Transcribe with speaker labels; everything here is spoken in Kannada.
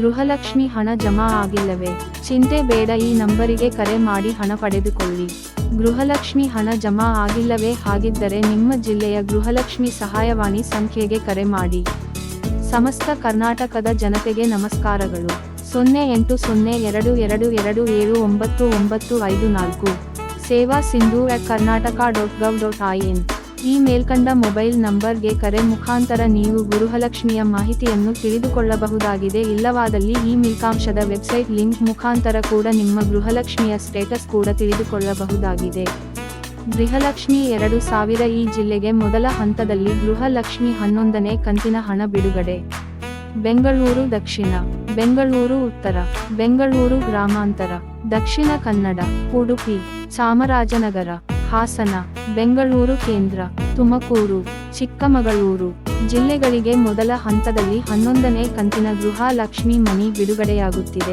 Speaker 1: ಗೃಹಲಕ್ಷ್ಮಿ ಹಣ ಜಮಾ ಆಗಿಲ್ಲವೇ? ಚಿಂತೆ ಬೇಡ, ಈ ನಂಬರಿಗೆ ಕರೆ ಮಾಡಿ ಹಣ ಪಡೆದುಕೊಳ್ಳಿ. ಗೃಹಲಕ್ಷ್ಮಿ ಹಣ ಜಮಾ ಆಗಿಲ್ಲವೇ? ಹಾಗಿದ್ದರೆ ನಿಮ್ಮ ಜಿಲ್ಲೆಯ ಗೃಹಲಕ್ಷ್ಮಿ ಸಹಾಯವಾಣಿ ಸಂಖ್ಯೆಗೆ ಕರೆ ಮಾಡಿ. ಸಮಸ್ತ ಕರ್ನಾಟಕದ ಜನತೆಗೆ ನಮಸ್ಕಾರಗಳು. ಸೊನ್ನೆ ಎಂಟು ಸೊನ್ನೆ ಎರಡು ಎರಡು ಎರಡು ಏಳು ಒಂಬತ್ತು ಒಂಬತ್ತು ಐದು ನಾಲ್ಕು. Seva Sindhu at Karnataka dot gov dot I N. ಈ ಮೇಲ್ಕಂಡ ಮೊಬೈಲ್ ನಂಬರ್ಗೆ ಕರೆ ಮುಖಾಂತರ ನೀವು ಗುರುಹಲಕ್ಷ್ಮಿಯ ಮಾಹಿತಿಯನ್ನು ತಿಳಿದುಕೊಳ್ಳಬಹುದಾಗಿದೆ. ಇಲ್ಲವಾದಲ್ಲಿ ಈ ಮಿಲ್ಕಾಂಶದ ವೆಬ್ಸೈಟ್ ಲಿಂಕ್ ಮುಖಾಂತರ ಕೂಡ ನಿಮ್ಮ ಗೃಹಲಕ್ಷ್ಮಿಯ ಸ್ಟೇಟಸ್ ಕೂಡ ತಿಳಿದುಕೊಳ್ಳಬಹುದಾಗಿದೆ. ಗೃಹಲಕ್ಷ್ಮಿ ಎರಡು ಸಾವಿರ ಈ ಜಿಲ್ಲೆಗೆ ಮೊದಲ ಹಂತದಲ್ಲಿ ಗೃಹಲಕ್ಷ್ಮಿ ಹನ್ನೊಂದನೇ ಕಂತಿನ ಹಣ ಬಿಡುಗಡೆ. ಬೆಂಗಳೂರು ದಕ್ಷಿಣ, ಬೆಂಗಳೂರು ಉತ್ತರ, ಬೆಂಗಳೂರು ಗ್ರಾಮಾಂತರ, ದಕ್ಷಿಣ ಕನ್ನಡ, ಉಡುಪಿ, ಚಾಮರಾಜನಗರ. ಹಾಸನ ಬೆಂಗಳೂರು ಕೇಂದ್ರ ತುಮಕೂರು ಚಿಕ್ಕಮಗಳೂರು ಜಿಲ್ಲೆಗಳಿಗೆ ಮೊದಲ ಹಂತದಲ್ಲಿ ಹನ್ನೊಂದನೇ ಕಂತಿನ ಗೃಹಲಕ್ಷ್ಮಿ ಮನಿ ಬಿಡುಗಡೆಯಾಗುತ್ತಿದೆ.